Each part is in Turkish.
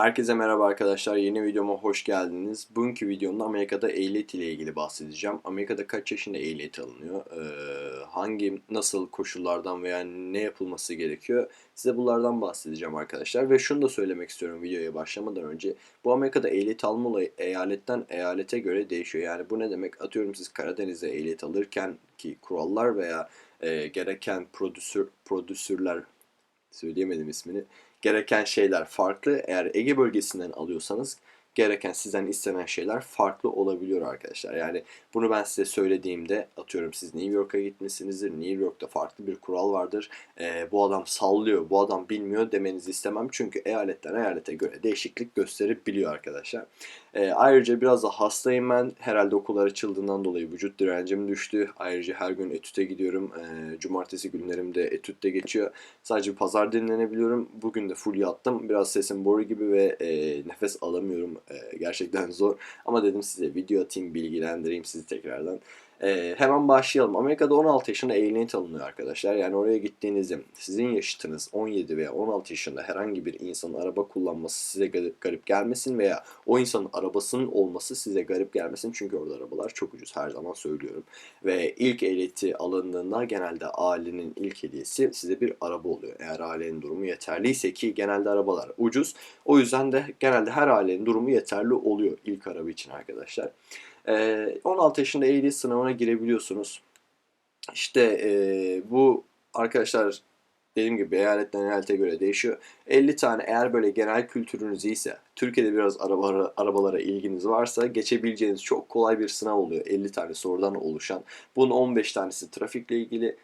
Herkese merhaba arkadaşlar. Yeni videoma hoş geldiniz. Bugünkü videomda Amerika'da ehliyet ile ilgili bahsedeceğim. Amerika'da kaç yaşında ehliyet alınıyor? Ee, hangi, nasıl koşullardan veya ne yapılması gerekiyor? Size bunlardan bahsedeceğim arkadaşlar. Ve şunu da söylemek istiyorum videoya başlamadan önce. Bu Amerika'da ehliyet alma olayı eyaletten eyalete göre değişiyor. Yani bu ne demek? Atıyorum siz Karadeniz'de ehliyet alırken ki kurallar veya e, gereken prodüsür, prodüsürler söyleyemedim ismini gereken şeyler farklı. Eğer Ege bölgesinden alıyorsanız gereken sizden istenen şeyler farklı olabiliyor arkadaşlar. Yani bunu ben size söylediğimde atıyorum siz New York'a gitmişsinizdir. New York'ta farklı bir kural vardır. Ee, bu adam sallıyor, bu adam bilmiyor demenizi istemem. Çünkü eyaletten eyalete göre değişiklik gösterebiliyor arkadaşlar. Ee, ayrıca biraz da hastayım ben. Herhalde okullar açıldığından dolayı vücut direncim düştü. Ayrıca her gün etüte gidiyorum. Ee, cumartesi günlerim de etütte geçiyor. Sadece pazar dinlenebiliyorum. Bugün de full yattım. Biraz sesim boru gibi ve e, nefes alamıyorum. E, gerçekten zor. Ama dedim size video atayım, bilgilendireyim sizi tekrardan. Ee, hemen başlayalım. Amerika'da 16 yaşında ehliyet alınıyor arkadaşlar. Yani oraya gittiğinizde sizin yaşıtınız 17 veya 16 yaşında herhangi bir insanın araba kullanması size garip, gelmesin veya o insanın arabasının olması size garip gelmesin. Çünkü orada arabalar çok ucuz her zaman söylüyorum. Ve ilk ehliyeti alındığında genelde ailenin ilk hediyesi size bir araba oluyor. Eğer ailenin durumu yeterliyse ki genelde arabalar ucuz. O yüzden de genelde her ailenin durumu yeterli oluyor ilk araba için arkadaşlar. 16 ee, yaşında ehliyet sınavına girebiliyorsunuz. İşte e, bu arkadaşlar dediğim gibi eyaletten eyalete göre değişiyor. 50 tane eğer böyle genel kültürünüz iyiyse, Türkiye'de biraz arabalara, arabalara ilginiz varsa geçebileceğiniz çok kolay bir sınav oluyor. 50 tane sorudan oluşan. Bunun 15 tanesi trafikle ilgili,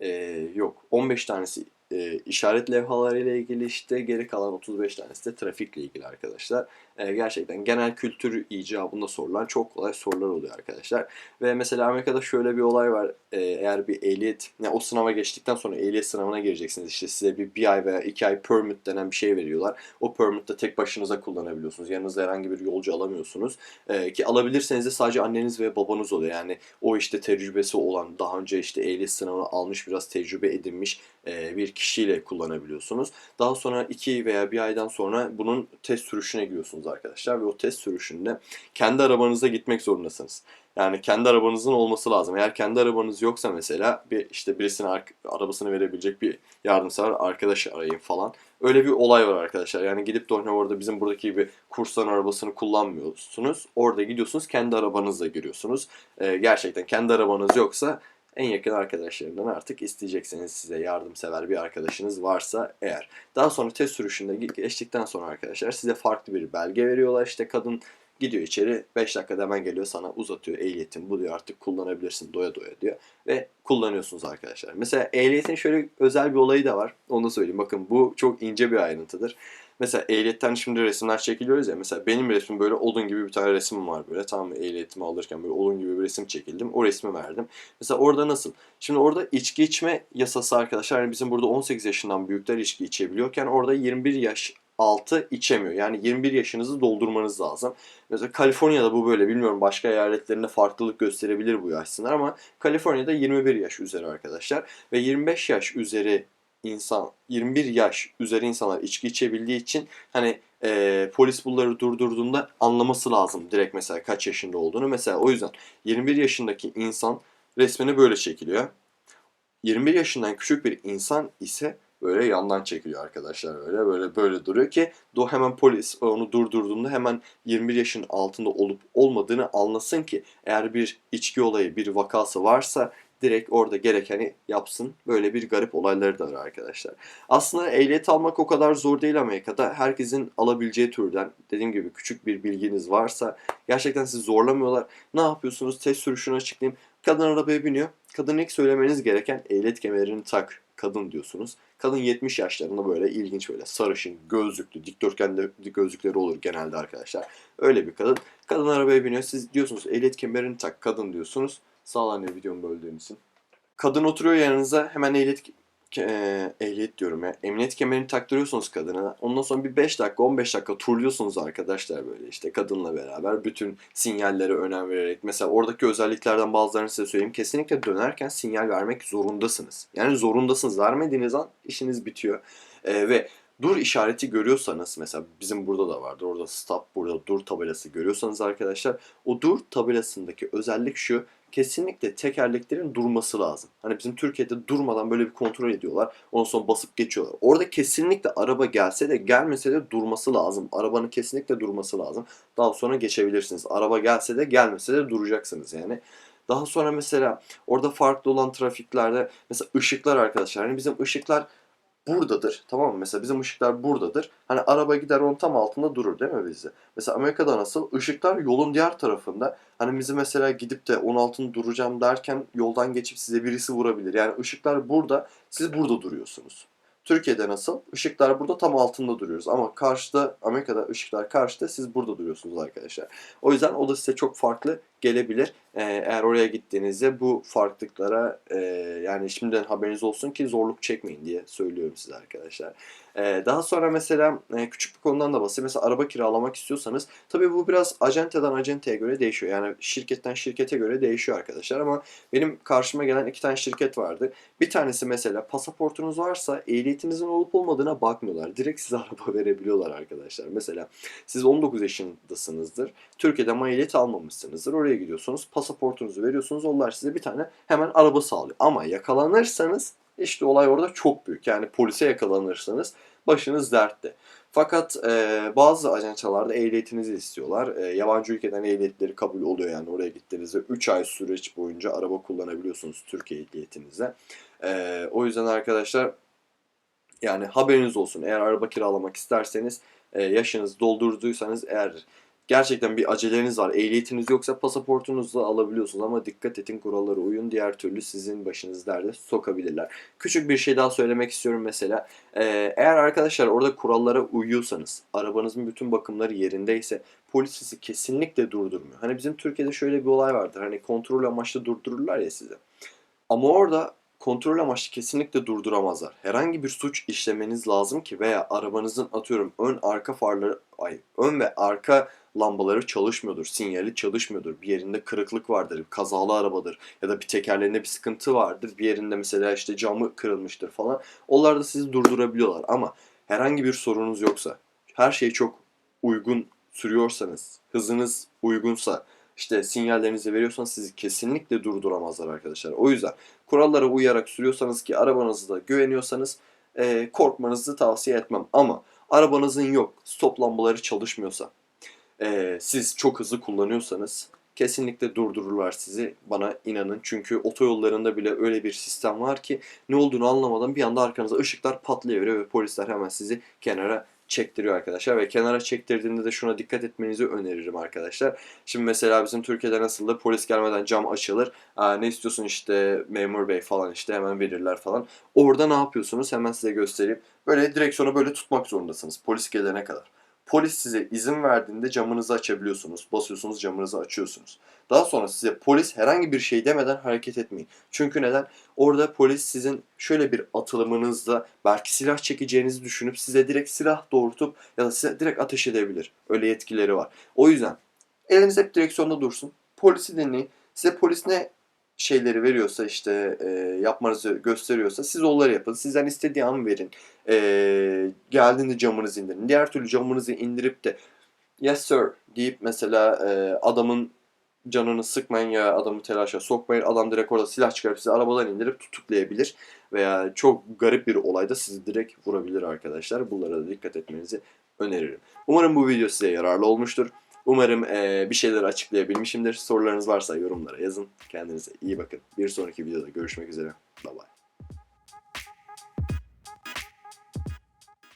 e, yok 15 tanesi e, işaret levhaları ile ilgili işte geri kalan 35 tanesi de trafikle ilgili arkadaşlar. E, gerçekten genel kültür icabında sorulan çok kolay sorular oluyor arkadaşlar. Ve mesela Amerika'da şöyle bir olay var. E, eğer bir ehliyet, yani o sınava geçtikten sonra ehliyet sınavına gireceksiniz. İşte size bir, bir ay veya iki ay permit denen bir şey veriyorlar. O permit'te tek başınıza kullanabiliyorsunuz. Yanınızda herhangi bir yolcu alamıyorsunuz. E, ki alabilirseniz de sadece anneniz ve babanız oluyor. Yani o işte tecrübesi olan, daha önce işte ehliyet sınavını almış, biraz tecrübe edinmiş e, bir kişiyle kullanabiliyorsunuz. Daha sonra 2 veya bir aydan sonra bunun test sürüşüne giriyorsunuz arkadaşlar ve o test sürüşünde kendi arabanıza gitmek zorundasınız. Yani kendi arabanızın olması lazım. Eğer kendi arabanız yoksa mesela bir işte birisine arabasını verebilecek bir yardımsever arkadaş arayın falan. Öyle bir olay var arkadaşlar. Yani gidip de orada bizim buradaki gibi kursların arabasını kullanmıyorsunuz. Orada gidiyorsunuz kendi arabanızla giriyorsunuz. Ee, gerçekten kendi arabanız yoksa en yakın arkadaşlarından artık isteyeceksiniz size yardımsever bir arkadaşınız varsa eğer. Daha sonra test sürüşünde geçtikten sonra arkadaşlar size farklı bir belge veriyorlar. İşte kadın gidiyor içeri 5 dakikada hemen geliyor sana uzatıyor ehliyetin bu diyor artık kullanabilirsin doya doya diyor ve kullanıyorsunuz arkadaşlar. Mesela ehliyetin şöyle özel bir olayı da var onu da söyleyeyim bakın bu çok ince bir ayrıntıdır. Mesela ehliyetten şimdi resimler çekiliyoruz ya. Mesela benim resmim böyle odun gibi bir tane resim var böyle. Tamam mı? Ehliyetimi alırken böyle odun gibi bir resim çekildim. O resmi verdim. Mesela orada nasıl? Şimdi orada içki içme yasası arkadaşlar. Yani bizim burada 18 yaşından büyükler içki içebiliyorken orada 21 yaş altı içemiyor. Yani 21 yaşınızı doldurmanız lazım. Mesela Kaliforniya'da bu böyle. Bilmiyorum başka eyaletlerinde farklılık gösterebilir bu yaş sınırı ama Kaliforniya'da 21 yaş üzeri arkadaşlar. Ve 25 yaş üzeri insan 21 yaş üzeri insanlar içki içebildiği için hani e, polis bunları durdurduğunda anlaması lazım direkt mesela kaç yaşında olduğunu. Mesela o yüzden 21 yaşındaki insan resmini böyle çekiliyor. 21 yaşından küçük bir insan ise böyle yandan çekiliyor arkadaşlar öyle böyle böyle duruyor ki do hemen polis onu durdurduğunda hemen 21 yaşın altında olup olmadığını anlasın ki eğer bir içki olayı bir vakası varsa direkt orada gerekeni yapsın. Böyle bir garip olayları da var arkadaşlar. Aslında ehliyet almak o kadar zor değil Amerika'da. Herkesin alabileceği türden dediğim gibi küçük bir bilginiz varsa gerçekten sizi zorlamıyorlar. Ne yapıyorsunuz? Test sürüşünü açıklayayım. Kadın arabaya biniyor. Kadın ilk söylemeniz gereken ehliyet kemerini tak kadın diyorsunuz. Kadın 70 yaşlarında böyle ilginç böyle sarışın, gözlüklü, dikdörtgen gözlükleri olur genelde arkadaşlar. Öyle bir kadın. Kadın arabaya biniyor. Siz diyorsunuz ehliyet kemerini tak kadın diyorsunuz. Sağ ol anne videomu böldüğüm için. Kadın oturuyor yanınıza hemen ehliyet e, ehliyet diyorum ya. Emniyet kemerini taktırıyorsunuz kadına. Ondan sonra bir 5 dakika 15 dakika turluyorsunuz arkadaşlar böyle işte kadınla beraber. Bütün sinyallere önem vererek. Mesela oradaki özelliklerden bazılarını size söyleyeyim. Kesinlikle dönerken sinyal vermek zorundasınız. Yani zorundasınız. Vermediğiniz an işiniz bitiyor. E, ve dur işareti görüyorsanız mesela bizim burada da vardır. Orada stop, burada dur tabelası görüyorsanız arkadaşlar o dur tabelasındaki özellik şu. Kesinlikle tekerleklerin durması lazım. Hani bizim Türkiye'de durmadan böyle bir kontrol ediyorlar. Ondan sonra basıp geçiyorlar. Orada kesinlikle araba gelse de gelmese de durması lazım. Arabanın kesinlikle durması lazım. Daha sonra geçebilirsiniz. Araba gelse de gelmese de duracaksınız yani. Daha sonra mesela orada farklı olan trafiklerde mesela ışıklar arkadaşlar. Hani bizim ışıklar buradadır. Tamam mı? Mesela bizim ışıklar buradadır. Hani araba gider onun tam altında durur değil mi bizde? Mesela Amerika'da nasıl? Işıklar yolun diğer tarafında. Hani bizi mesela gidip de onun altında duracağım derken yoldan geçip size birisi vurabilir. Yani ışıklar burada, siz burada duruyorsunuz. Türkiye'de nasıl? Işıklar burada tam altında duruyoruz. Ama karşıda, Amerika'da ışıklar karşıda, siz burada duruyorsunuz arkadaşlar. O yüzden o da size çok farklı gelebilir. Ee, eğer oraya gittiğinizde bu farklılıklara e, yani şimdiden haberiniz olsun ki zorluk çekmeyin diye söylüyorum size arkadaşlar. Ee, daha sonra mesela e, küçük bir konudan da bahsedeyim. Mesela araba kiralamak istiyorsanız tabii bu biraz acenteden acenteye göre değişiyor. Yani şirketten şirkete göre değişiyor arkadaşlar ama benim karşıma gelen iki tane şirket vardı. Bir tanesi mesela pasaportunuz varsa ehliyetinizin olup olmadığına bakmıyorlar. Direkt size araba verebiliyorlar arkadaşlar. Mesela siz 19 yaşındasınızdır. Türkiye'de ama ehliyet almamışsınızdır. Oraya gidiyorsunuz. Pasaportunuzu veriyorsunuz. Onlar size bir tane hemen araba sağlıyor. Ama yakalanırsanız işte olay orada çok büyük. Yani polise yakalanırsanız başınız dertte. Fakat e, bazı ajançalarda ehliyetinizi istiyorlar. E, yabancı ülkeden ehliyetleri kabul oluyor yani oraya gittiğinizde 3 ay süreç boyunca araba kullanabiliyorsunuz Türkiye ehliyetinizle. E, o yüzden arkadaşlar yani haberiniz olsun. Eğer araba kiralamak isterseniz e, yaşınızı doldurduysanız eğer gerçekten bir aceleniz var, ehliyetiniz yoksa pasaportunuzu alabiliyorsunuz ama dikkat edin kurallara uyun. Diğer türlü sizin başınız derde sokabilirler. Küçük bir şey daha söylemek istiyorum mesela. Ee, eğer arkadaşlar orada kurallara uyuyorsanız, arabanızın bütün bakımları yerindeyse polis sizi kesinlikle durdurmuyor. Hani bizim Türkiye'de şöyle bir olay vardır. Hani kontrol amaçlı durdururlar ya sizi. Ama orada kontrol amaçlı kesinlikle durduramazlar. Herhangi bir suç işlemeniz lazım ki veya arabanızın atıyorum ön arka farları, ay ön ve arka lambaları çalışmıyordur, sinyali çalışmıyordur, bir yerinde kırıklık vardır, kazalı arabadır ya da bir tekerleğinde bir sıkıntı vardır, bir yerinde mesela işte camı kırılmıştır falan. Onlar da sizi durdurabiliyorlar ama herhangi bir sorunuz yoksa, her şey çok uygun sürüyorsanız, hızınız uygunsa, işte sinyallerinizi veriyorsanız sizi kesinlikle durduramazlar arkadaşlar. O yüzden kurallara uyarak sürüyorsanız ki arabanızda güveniyorsanız e, korkmanızı tavsiye etmem. Ama arabanızın yok, stop lambaları çalışmıyorsa, e, siz çok hızlı kullanıyorsanız kesinlikle durdururlar sizi. Bana inanın. Çünkü otoyollarında bile öyle bir sistem var ki ne olduğunu anlamadan bir anda arkanıza ışıklar patlayıveriyor ve polisler hemen sizi kenara çektiriyor arkadaşlar ve kenara çektirdiğinde de şuna dikkat etmenizi öneririm arkadaşlar. Şimdi mesela bizim Türkiye'de nasıldır? Polis gelmeden cam açılır. Aa, ne istiyorsun işte memur bey falan işte hemen verirler falan. Orada ne yapıyorsunuz? Hemen size göstereyim. Böyle direksiyonu böyle tutmak zorundasınız polis gelene kadar. Polis size izin verdiğinde camınızı açabiliyorsunuz. Basıyorsunuz camınızı açıyorsunuz. Daha sonra size polis herhangi bir şey demeden hareket etmeyin. Çünkü neden? Orada polis sizin şöyle bir atılımınızda belki silah çekeceğinizi düşünüp size direkt silah doğrultup ya da size direkt ateş edebilir. Öyle yetkileri var. O yüzden eliniz hep direksiyonda dursun. Polisi dinleyin. Size polis ne şeyleri veriyorsa işte e, yapmanızı gösteriyorsa siz onları yapın. Sizden istediği an verin. E, geldiğinde camınızı indirin. Diğer türlü camınızı indirip de yes sir deyip mesela e, adamın canını sıkmayın ya adamı telaşa sokmayın. Adam direkt orada silah çıkarıp sizi arabadan indirip tutuklayabilir. Veya çok garip bir olayda sizi direkt vurabilir arkadaşlar. Bunlara da dikkat etmenizi öneririm. Umarım bu video size yararlı olmuştur. Umarım eee, bir şeyler açıklayabilmişimdir. Sorularınız varsa yorumlara yazın. Kendinize iyi bakın. Bir sonraki videoda görüşmek üzere. Bye bye.